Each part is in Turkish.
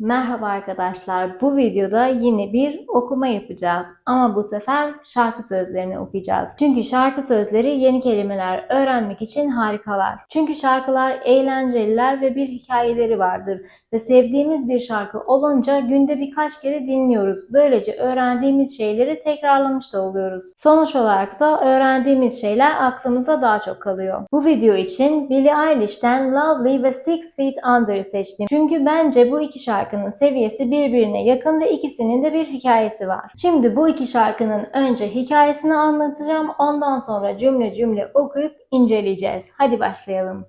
Merhaba arkadaşlar. Bu videoda yine bir okuma yapacağız. Ama bu sefer şarkı sözlerini okuyacağız. Çünkü şarkı sözleri yeni kelimeler öğrenmek için harikalar. Çünkü şarkılar eğlenceliler ve bir hikayeleri vardır. Ve sevdiğimiz bir şarkı olunca günde birkaç kere dinliyoruz. Böylece öğrendiğimiz şeyleri tekrarlamış da oluyoruz. Sonuç olarak da öğrendiğimiz şeyler aklımıza daha çok kalıyor. Bu video için Billie Eilish'ten Lovely ve Six Feet Under'ı seçtim. Çünkü bence bu iki şarkının seviyesi birbirine yakın ve ikisinin de bir hikayesi var. Şimdi bu iki şarkının önce hikayesini anlatacağım. Ondan sonra cümle cümle okuyup inceleyeceğiz. Hadi başlayalım.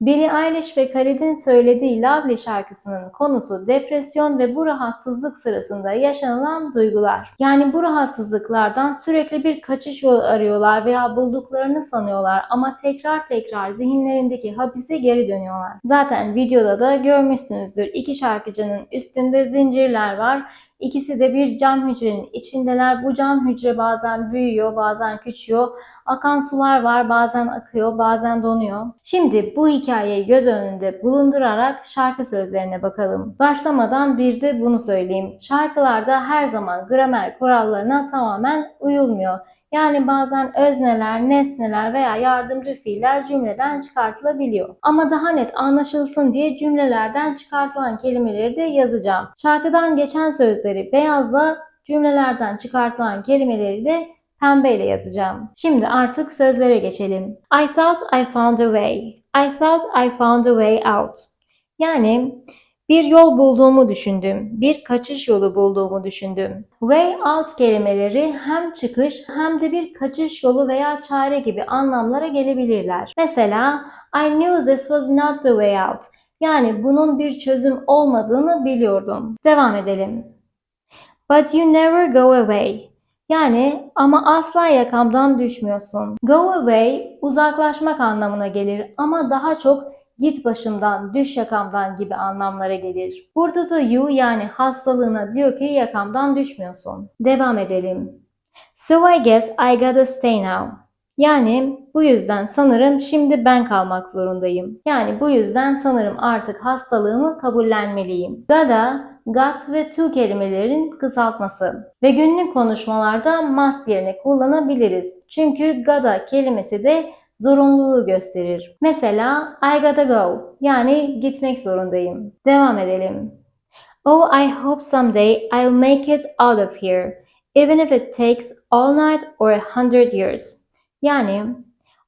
Billie Eilish ve Khalid'in söylediği Lovely şarkısının konusu depresyon ve bu rahatsızlık sırasında yaşanılan duygular. Yani bu rahatsızlıklardan sürekli bir kaçış yolu arıyorlar veya bulduklarını sanıyorlar ama tekrar tekrar zihinlerindeki hapise geri dönüyorlar. Zaten videoda da görmüşsünüzdür. İki şarkıcının üstünde zincirler var. İkisi de bir cam hücrenin içindeler. Bu cam hücre bazen büyüyor, bazen küçüyor. Akan sular var, bazen akıyor, bazen donuyor. Şimdi bu hikayeyi göz önünde bulundurarak şarkı sözlerine bakalım. Başlamadan bir de bunu söyleyeyim. Şarkılarda her zaman gramer kurallarına tamamen uyulmuyor. Yani bazen özneler, nesneler veya yardımcı fiiller cümleden çıkartılabiliyor. Ama daha net anlaşılsın diye cümlelerden çıkartılan kelimeleri de yazacağım. Şarkıdan geçen sözleri beyazla, cümlelerden çıkartılan kelimeleri de pembeyle yazacağım. Şimdi artık sözlere geçelim. I thought I found a way. I thought I found a way out. Yani bir yol bulduğumu düşündüm. Bir kaçış yolu bulduğumu düşündüm. Way out kelimeleri hem çıkış hem de bir kaçış yolu veya çare gibi anlamlara gelebilirler. Mesela I knew this was not the way out. Yani bunun bir çözüm olmadığını biliyordum. Devam edelim. But you never go away. Yani ama asla yakamdan düşmüyorsun. Go away uzaklaşmak anlamına gelir ama daha çok git başımdan, düş yakamdan gibi anlamlara gelir. Burada da you yani hastalığına diyor ki yakamdan düşmüyorsun. Devam edelim. So I guess I gotta stay now. Yani bu yüzden sanırım şimdi ben kalmak zorundayım. Yani bu yüzden sanırım artık hastalığımı kabullenmeliyim. Gotta, got ve to kelimelerin kısaltması. Ve günlük konuşmalarda must yerine kullanabiliriz. Çünkü gotta kelimesi de zorunluluğu gösterir. Mesela I gotta go yani gitmek zorundayım. Devam edelim. Oh I hope someday I'll make it out of here even if it takes all night or a hundred years. Yani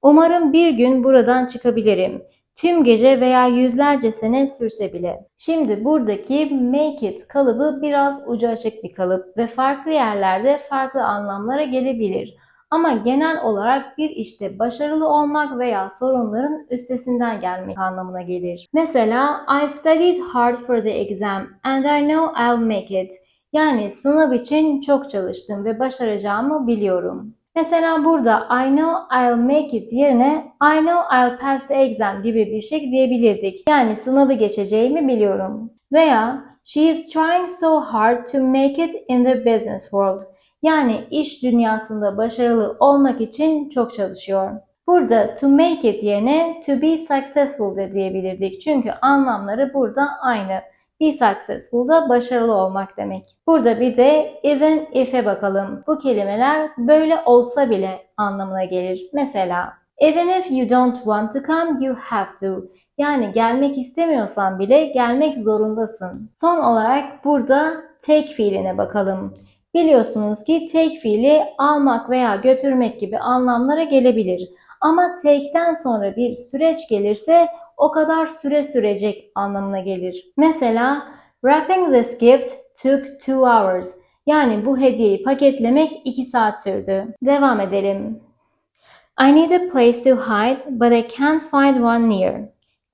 umarım bir gün buradan çıkabilirim. Tüm gece veya yüzlerce sene sürse bile. Şimdi buradaki make it kalıbı biraz ucu açık bir kalıp ve farklı yerlerde farklı anlamlara gelebilir. Ama genel olarak bir işte başarılı olmak veya sorunların üstesinden gelmek anlamına gelir. Mesela I studied hard for the exam and I know I'll make it. Yani sınav için çok çalıştım ve başaracağımı biliyorum. Mesela burada I know I'll make it yerine I know I'll pass the exam gibi bir şey diyebilirdik. Yani sınavı geçeceğimi biliyorum. Veya She is trying so hard to make it in the business world. Yani iş dünyasında başarılı olmak için çok çalışıyor. Burada to make it yerine to be successful de diyebilirdik. Çünkü anlamları burada aynı. Be successful da başarılı olmak demek. Burada bir de even if'e bakalım. Bu kelimeler böyle olsa bile anlamına gelir. Mesela even if you don't want to come you have to. Yani gelmek istemiyorsan bile gelmek zorundasın. Son olarak burada take fiiline bakalım. Biliyorsunuz ki take fiili almak veya götürmek gibi anlamlara gelebilir. Ama take'den sonra bir süreç gelirse o kadar süre sürecek anlamına gelir. Mesela wrapping this gift took two hours. Yani bu hediyeyi paketlemek 2 saat sürdü. Devam edelim. I need a place to hide but I can't find one near.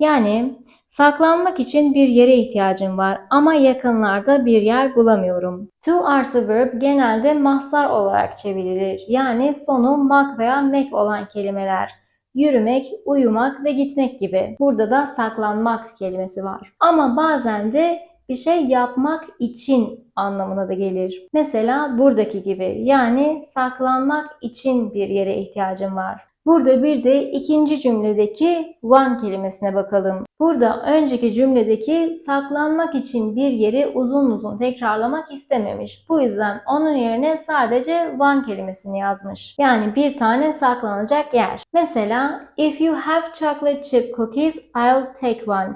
Yani saklanmak için bir yere ihtiyacım var ama yakınlarda bir yer bulamıyorum. To artı verb genelde mahsar olarak çevrilir. Yani sonu mak veya mek olan kelimeler. Yürümek, uyumak ve gitmek gibi. Burada da saklanmak kelimesi var. Ama bazen de bir şey yapmak için anlamına da gelir. Mesela buradaki gibi yani saklanmak için bir yere ihtiyacım var. Burada bir de ikinci cümledeki one kelimesine bakalım. Burada önceki cümledeki saklanmak için bir yeri uzun uzun tekrarlamak istememiş. Bu yüzden onun yerine sadece one kelimesini yazmış. Yani bir tane saklanacak yer. Mesela if you have chocolate chip cookies, I'll take one.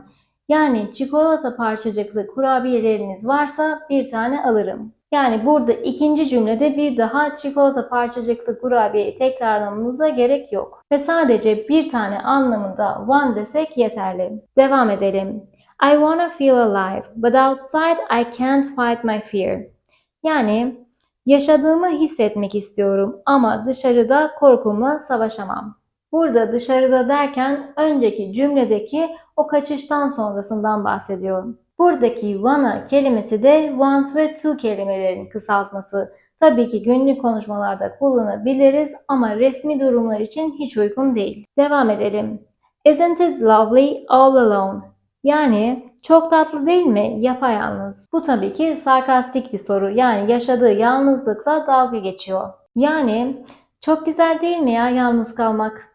Yani çikolata parçacıklı kurabiyeleriniz varsa bir tane alırım. Yani burada ikinci cümlede bir daha çikolata parçacıklı kurabiyeyi tekrarlamamıza gerek yok. Ve sadece bir tane anlamında one desek yeterli. Devam edelim. I wanna feel alive, but outside I can't fight my fear. Yani yaşadığımı hissetmek istiyorum ama dışarıda korkumla savaşamam. Burada dışarıda derken önceki cümledeki o kaçıştan sonrasından bahsediyorum. Buradaki wanna kelimesi de want ve to kelimelerin kısaltması. Tabii ki günlük konuşmalarda kullanabiliriz ama resmi durumlar için hiç uygun değil. Devam edelim. Isn't it lovely all alone? Yani çok tatlı değil mi yapayalnız? Bu tabii ki sarkastik bir soru. Yani yaşadığı yalnızlıkla dalga geçiyor. Yani çok güzel değil mi ya yalnız kalmak?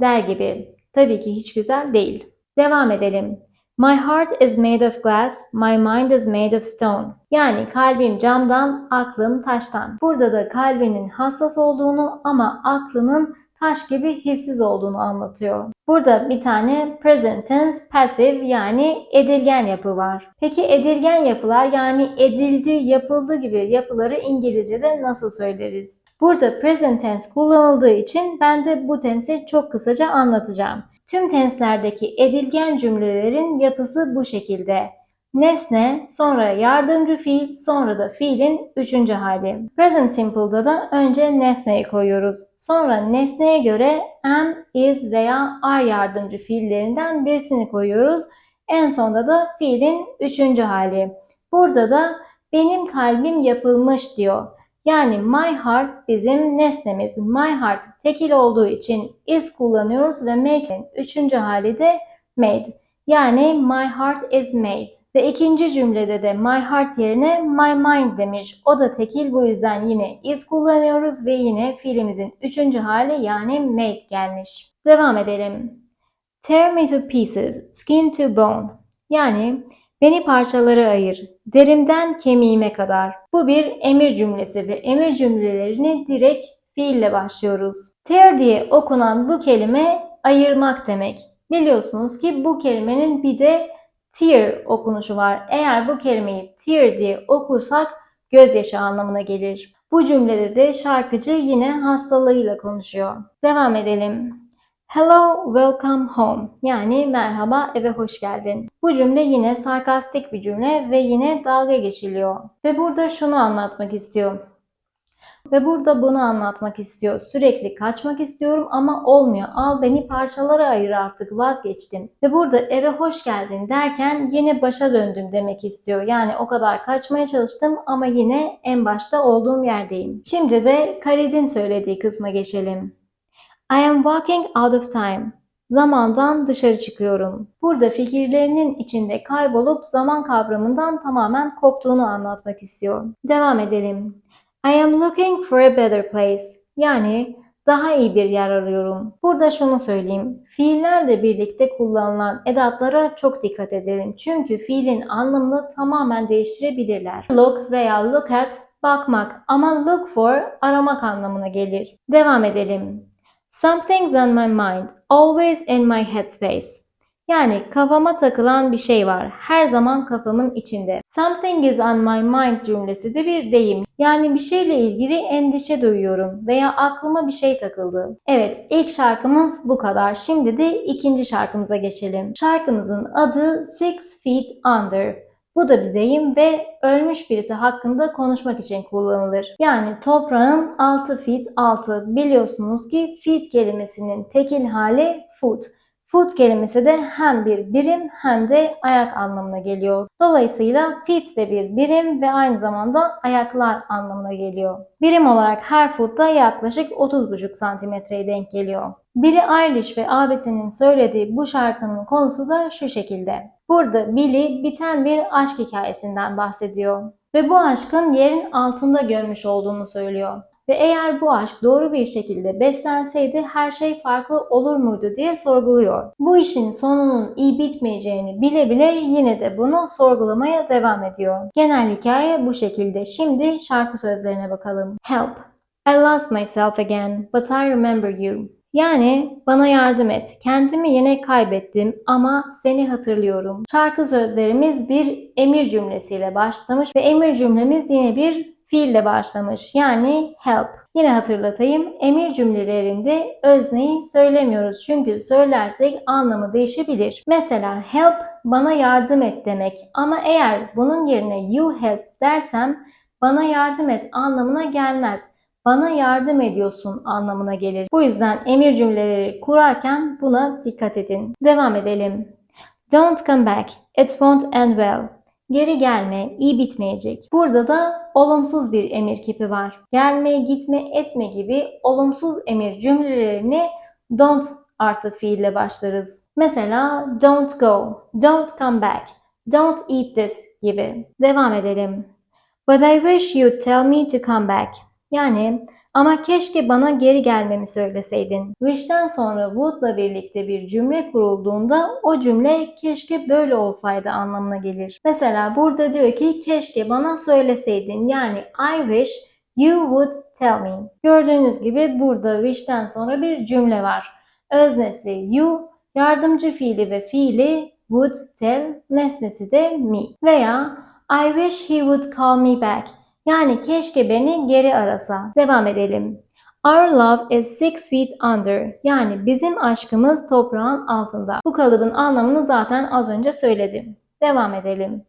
Der gibi. Tabii ki hiç güzel değil. Devam edelim. My heart is made of glass, my mind is made of stone. Yani kalbim camdan, aklım taştan. Burada da kalbinin hassas olduğunu ama aklının taş gibi hissiz olduğunu anlatıyor. Burada bir tane present tense passive yani edilgen yapı var. Peki edilgen yapılar yani edildi, yapıldı gibi yapıları İngilizce'de nasıl söyleriz? Burada present tense kullanıldığı için ben de bu tensi çok kısaca anlatacağım. Tüm tenslerdeki edilgen cümlelerin yapısı bu şekilde. Nesne, sonra yardımcı fiil, sonra da fiilin üçüncü hali. Present Simple'da da önce nesneyi koyuyoruz. Sonra nesneye göre am, is veya are yardımcı fiillerinden birisini koyuyoruz. En sonunda da fiilin üçüncü hali. Burada da benim kalbim yapılmış diyor. Yani my heart bizim nesnemiz. My heart tekil olduğu için is kullanıyoruz ve make'in üçüncü hali de made. Yani my heart is made. Ve ikinci cümlede de my heart yerine my mind demiş. O da tekil bu yüzden yine is kullanıyoruz ve yine fiilimizin üçüncü hali yani made gelmiş. Devam edelim. Tear me to pieces, skin to bone. Yani beni parçalara ayır, derimden kemiğime kadar. Bu bir emir cümlesi ve emir cümlelerini direkt fiille başlıyoruz. Tear diye okunan bu kelime ayırmak demek. Biliyorsunuz ki bu kelimenin bir de tear okunuşu var. Eğer bu kelimeyi tear diye okursak gözyaşı anlamına gelir. Bu cümlede de şarkıcı yine hastalığıyla konuşuyor. Devam edelim. Hello, welcome home. Yani merhaba, eve hoş geldin. Bu cümle yine sarkastik bir cümle ve yine dalga geçiliyor. Ve burada şunu anlatmak istiyor. Ve burada bunu anlatmak istiyor. Sürekli kaçmak istiyorum ama olmuyor. Al beni parçalara ayır artık vazgeçtim. Ve burada eve hoş geldin derken yine başa döndüm demek istiyor. Yani o kadar kaçmaya çalıştım ama yine en başta olduğum yerdeyim. Şimdi de Khalid'in söylediği kısma geçelim. I am walking out of time. Zamandan dışarı çıkıyorum. Burada fikirlerinin içinde kaybolup zaman kavramından tamamen koptuğunu anlatmak istiyor. Devam edelim. I am looking for a better place. Yani daha iyi bir yer arıyorum. Burada şunu söyleyeyim. Fiillerle birlikte kullanılan edatlara çok dikkat edelim. Çünkü fiilin anlamını tamamen değiştirebilirler. Look veya look at bakmak ama look for aramak anlamına gelir. Devam edelim. Something's on my mind, always in my headspace. Yani kafama takılan bir şey var. Her zaman kafamın içinde. Something is on my mind cümlesi de bir deyim. Yani bir şeyle ilgili endişe duyuyorum veya aklıma bir şey takıldı. Evet ilk şarkımız bu kadar. Şimdi de ikinci şarkımıza geçelim. Şarkımızın adı Six Feet Under. Bu da bir deyim ve ölmüş birisi hakkında konuşmak için kullanılır. Yani toprağın 6 feet altı. Biliyorsunuz ki feet kelimesinin tekil hali foot. Foot kelimesi de hem bir birim hem de ayak anlamına geliyor. Dolayısıyla feet de bir birim ve aynı zamanda ayaklar anlamına geliyor. Birim olarak her foot da yaklaşık 30,5 santimetreye denk geliyor. Billie Eilish ve abisinin söylediği bu şarkının konusu da şu şekilde. Burada Billy biten bir aşk hikayesinden bahsediyor ve bu aşkın yerin altında gömmüş olduğunu söylüyor. Ve eğer bu aşk doğru bir şekilde beslenseydi her şey farklı olur muydu diye sorguluyor. Bu işin sonunun iyi bitmeyeceğini bile bile yine de bunu sorgulamaya devam ediyor. Genel hikaye bu şekilde. Şimdi şarkı sözlerine bakalım. Help. I lost myself again, but I remember you. Yani bana yardım et. Kendimi yine kaybettim ama seni hatırlıyorum. Şarkı sözlerimiz bir emir cümlesiyle başlamış ve emir cümlemiz yine bir fiille başlamış. Yani help. Yine hatırlatayım. Emir cümlelerinde özneyi söylemiyoruz. Çünkü söylersek anlamı değişebilir. Mesela help bana yardım et demek. Ama eğer bunun yerine you help dersem bana yardım et anlamına gelmez bana yardım ediyorsun anlamına gelir. Bu yüzden emir cümleleri kurarken buna dikkat edin. Devam edelim. Don't come back. It won't end well. Geri gelme, iyi bitmeyecek. Burada da olumsuz bir emir kipi var. Gelme, gitme, etme gibi olumsuz emir cümlelerini don't artı fiille başlarız. Mesela don't go, don't come back, don't eat this gibi. Devam edelim. But I wish you'd tell me to come back. Yani ama keşke bana geri gelmemi söyleseydin. Wish'ten sonra would'la birlikte bir cümle kurulduğunda o cümle keşke böyle olsaydı anlamına gelir. Mesela burada diyor ki keşke bana söyleseydin. Yani I wish you would tell me. Gördüğünüz gibi burada wish'ten sonra bir cümle var. Öznesi you, yardımcı fiili ve fiili would tell, nesnesi de me. Veya I wish he would call me back. Yani keşke beni geri arasa. Devam edelim. Our love is six feet under. Yani bizim aşkımız toprağın altında. Bu kalıbın anlamını zaten az önce söyledim. Devam edelim.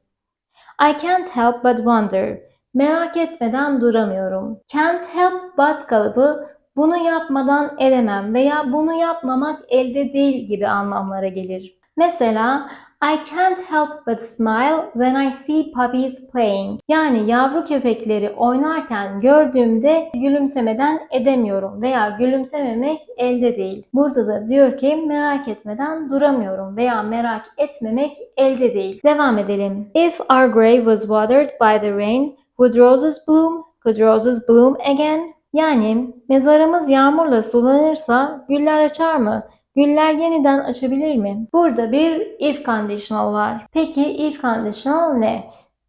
I can't help but wonder. Merak etmeden duramıyorum. Can't help but kalıbı bunu yapmadan edemem veya bunu yapmamak elde değil gibi anlamlara gelir. Mesela I can't help but smile when I see puppies playing. Yani yavru köpekleri oynarken gördüğümde gülümsemeden edemiyorum veya gülümsememek elde değil. Burada da diyor ki merak etmeden duramıyorum veya merak etmemek elde değil. Devam edelim. If our grave was watered by the rain, would roses bloom? Could roses bloom again? Yani mezarımız yağmurla sulanırsa güller açar mı? Güller yeniden açabilir mi? Burada bir if conditional var. Peki if conditional ne?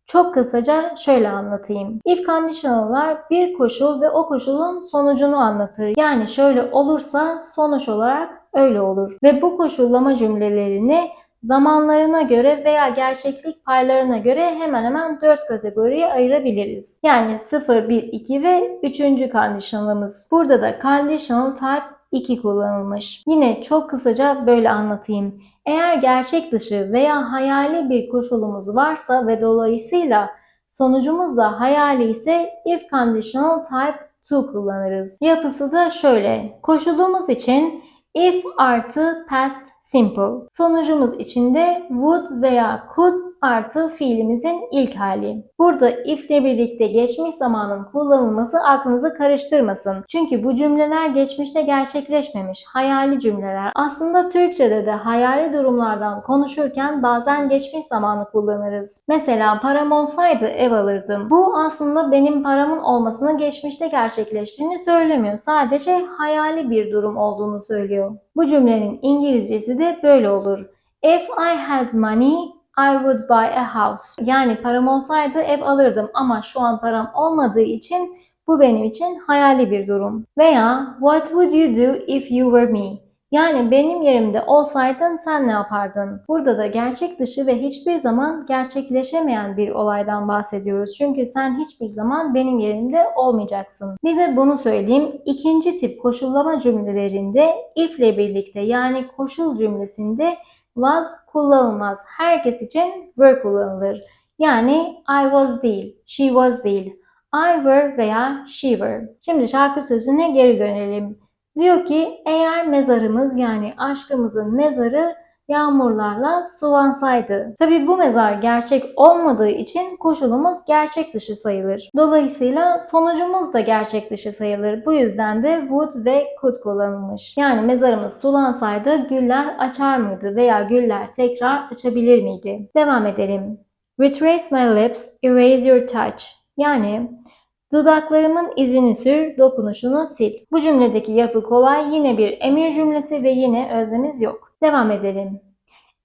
Çok kısaca şöyle anlatayım. If conditional'lar bir koşul ve o koşulun sonucunu anlatır. Yani şöyle olursa sonuç olarak öyle olur. Ve bu koşullama cümlelerini zamanlarına göre veya gerçeklik paylarına göre hemen hemen 4 kategoriye ayırabiliriz. Yani 0, 1, 2 ve 3. conditional'ımız. Burada da conditional type 2 kullanılmış. Yine çok kısaca böyle anlatayım. Eğer gerçek dışı veya hayali bir koşulumuz varsa ve dolayısıyla sonucumuz da hayali ise if conditional type 2 kullanırız. Yapısı da şöyle. Koşulumuz için if artı past simple. Sonucumuz içinde would veya could artı fiilimizin ilk hali. Burada if ile birlikte geçmiş zamanın kullanılması aklınızı karıştırmasın. Çünkü bu cümleler geçmişte gerçekleşmemiş hayali cümleler. Aslında Türkçe'de de hayali durumlardan konuşurken bazen geçmiş zamanı kullanırız. Mesela param olsaydı ev alırdım. Bu aslında benim paramın olmasının geçmişte gerçekleştiğini söylemiyor. Sadece hayali bir durum olduğunu söylüyor. Bu cümlenin İngilizcesi de böyle olur. If I had money, I would buy a house. Yani param olsaydı ev alırdım ama şu an param olmadığı için bu benim için hayali bir durum. Veya what would you do if you were me? Yani benim yerimde olsaydın sen ne yapardın? Burada da gerçek dışı ve hiçbir zaman gerçekleşemeyen bir olaydan bahsediyoruz. Çünkü sen hiçbir zaman benim yerimde olmayacaksın. Bir de bunu söyleyeyim. İkinci tip koşullama cümlelerinde if ile birlikte yani koşul cümlesinde was kullanılmaz. Herkes için were kullanılır. Yani I was değil, she was değil. I were veya she were. Şimdi şarkı sözüne geri dönelim. Diyor ki eğer mezarımız yani aşkımızın mezarı yağmurlarla sulansaydı. Tabi bu mezar gerçek olmadığı için koşulumuz gerçek dışı sayılır. Dolayısıyla sonucumuz da gerçek dışı sayılır. Bu yüzden de would ve could kullanılmış. Yani mezarımız sulansaydı güller açar mıydı veya güller tekrar açabilir miydi? Devam edelim. Retrace my lips, erase your touch. Yani Dudaklarımın izini sür, dokunuşunu sil. Bu cümledeki yapı kolay, yine bir emir cümlesi ve yine öznemiz yok. Devam edelim.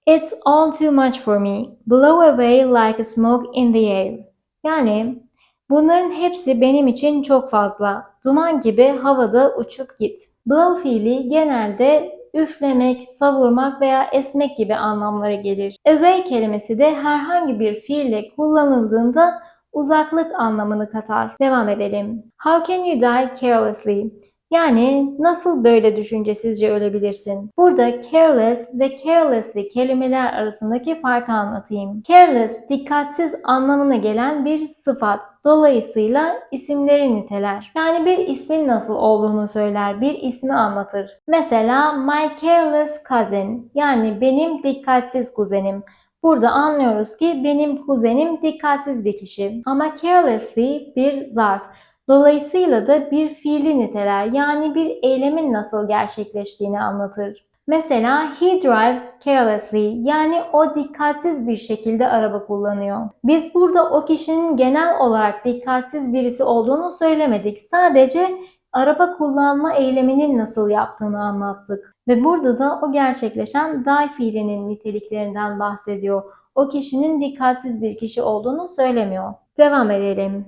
It's all too much for me. Blow away like a smoke in the air. Yani bunların hepsi benim için çok fazla. Duman gibi havada uçup git. Blow fiili genelde üflemek, savurmak veya esmek gibi anlamlara gelir. Away kelimesi de herhangi bir fiille kullanıldığında uzaklık anlamını katar. Devam edelim. How can you die carelessly? Yani nasıl böyle düşüncesizce ölebilirsin? Burada careless ve carelessly kelimeler arasındaki farkı anlatayım. Careless dikkatsiz anlamına gelen bir sıfat. Dolayısıyla isimleri niteler. Yani bir ismin nasıl olduğunu söyler, bir ismi anlatır. Mesela my careless cousin yani benim dikkatsiz kuzenim. Burada anlıyoruz ki benim kuzenim dikkatsiz bir kişi. Ama carelessly bir zarf. Dolayısıyla da bir fiili niteler yani bir eylemin nasıl gerçekleştiğini anlatır. Mesela he drives carelessly yani o dikkatsiz bir şekilde araba kullanıyor. Biz burada o kişinin genel olarak dikkatsiz birisi olduğunu söylemedik. Sadece araba kullanma eyleminin nasıl yaptığını anlattık. Ve burada da o gerçekleşen die fiilinin niteliklerinden bahsediyor. O kişinin dikkatsiz bir kişi olduğunu söylemiyor. Devam edelim.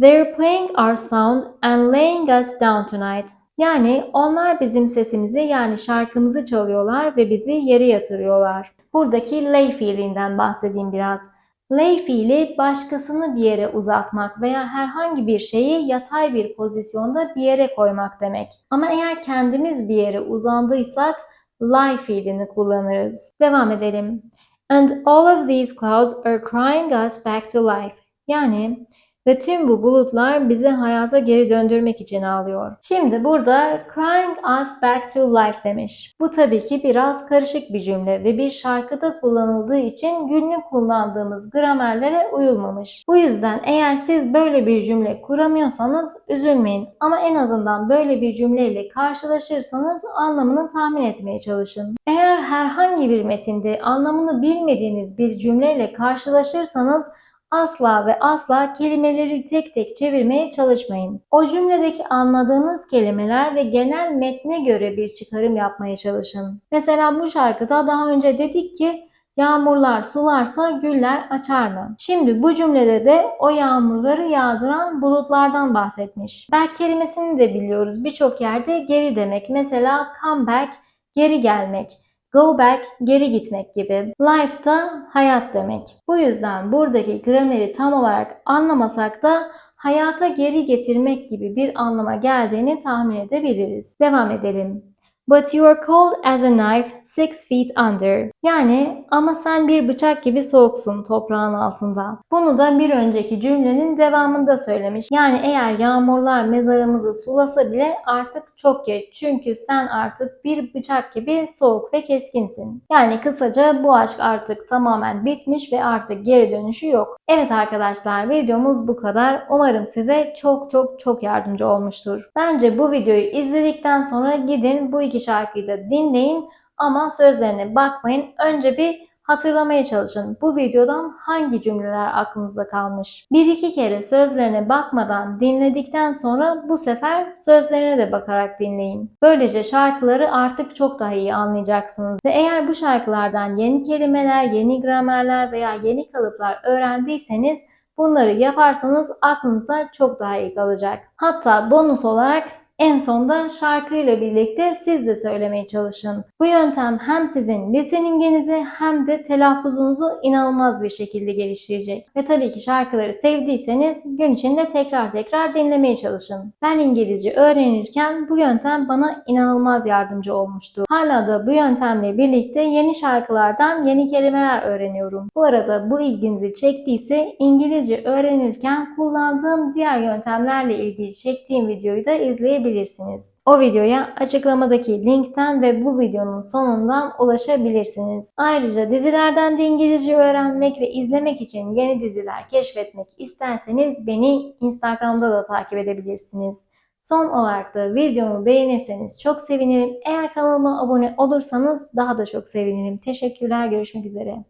They're playing our sound and laying us down tonight. Yani onlar bizim sesimizi yani şarkımızı çalıyorlar ve bizi yere yatırıyorlar. Buradaki lay fiilinden bahsedeyim biraz. Lay fiili başkasını bir yere uzatmak veya herhangi bir şeyi yatay bir pozisyonda bir yere koymak demek. Ama eğer kendimiz bir yere uzandıysak lie fiilini kullanırız. Devam edelim. And all of these clouds are crying us back to life. Yani ve tüm bu bulutlar bizi hayata geri döndürmek için ağlıyor. Şimdi burada crying us back to life demiş. Bu tabii ki biraz karışık bir cümle ve bir şarkıda kullanıldığı için günlük kullandığımız gramerlere uyulmamış. Bu yüzden eğer siz böyle bir cümle kuramıyorsanız üzülmeyin ama en azından böyle bir cümleyle karşılaşırsanız anlamını tahmin etmeye çalışın. Eğer herhangi bir metinde anlamını bilmediğiniz bir cümleyle karşılaşırsanız asla ve asla kelimeleri tek tek çevirmeye çalışmayın. O cümledeki anladığınız kelimeler ve genel metne göre bir çıkarım yapmaya çalışın. Mesela bu şarkıda daha önce dedik ki Yağmurlar sularsa güller açar mı? Şimdi bu cümlede de o yağmurları yağdıran bulutlardan bahsetmiş. Back kelimesini de biliyoruz. Birçok yerde geri demek. Mesela come back geri gelmek. Go back geri gitmek gibi. Life da hayat demek. Bu yüzden buradaki grameri tam olarak anlamasak da hayata geri getirmek gibi bir anlama geldiğini tahmin edebiliriz. Devam edelim. But you are cold as a knife six feet under. Yani ama sen bir bıçak gibi soğuksun toprağın altında. Bunu da bir önceki cümlenin devamında söylemiş. Yani eğer yağmurlar mezarımızı sulasa bile artık çok geç. Çünkü sen artık bir bıçak gibi soğuk ve keskinsin. Yani kısaca bu aşk artık tamamen bitmiş ve artık geri dönüşü yok. Evet arkadaşlar videomuz bu kadar. Umarım size çok çok çok yardımcı olmuştur. Bence bu videoyu izledikten sonra gidin bu iki şarkıyı da dinleyin ama sözlerine bakmayın. Önce bir hatırlamaya çalışın. Bu videodan hangi cümleler aklınızda kalmış? Bir iki kere sözlerine bakmadan dinledikten sonra bu sefer sözlerine de bakarak dinleyin. Böylece şarkıları artık çok daha iyi anlayacaksınız. Ve eğer bu şarkılardan yeni kelimeler, yeni gramerler veya yeni kalıplar öğrendiyseniz bunları yaparsanız aklınızda çok daha iyi kalacak. Hatta bonus olarak en sonda şarkıyla birlikte siz de söylemeye çalışın. Bu yöntem hem sizin listeninginizi hem de telaffuzunuzu inanılmaz bir şekilde geliştirecek. Ve tabii ki şarkıları sevdiyseniz gün içinde tekrar tekrar dinlemeye çalışın. Ben İngilizce öğrenirken bu yöntem bana inanılmaz yardımcı olmuştu. Hala da bu yöntemle birlikte yeni şarkılardan yeni kelimeler öğreniyorum. Bu arada bu ilginizi çektiyse İngilizce öğrenirken kullandığım diğer yöntemlerle ilgili çektiğim videoyu da izleyebilirsiniz ulaşabilirsiniz. O videoya açıklamadaki linkten ve bu videonun sonundan ulaşabilirsiniz. Ayrıca dizilerden de İngilizce öğrenmek ve izlemek için yeni diziler keşfetmek isterseniz beni Instagram'da da takip edebilirsiniz. Son olarak da videomu beğenirseniz çok sevinirim. Eğer kanalıma abone olursanız daha da çok sevinirim. Teşekkürler. Görüşmek üzere.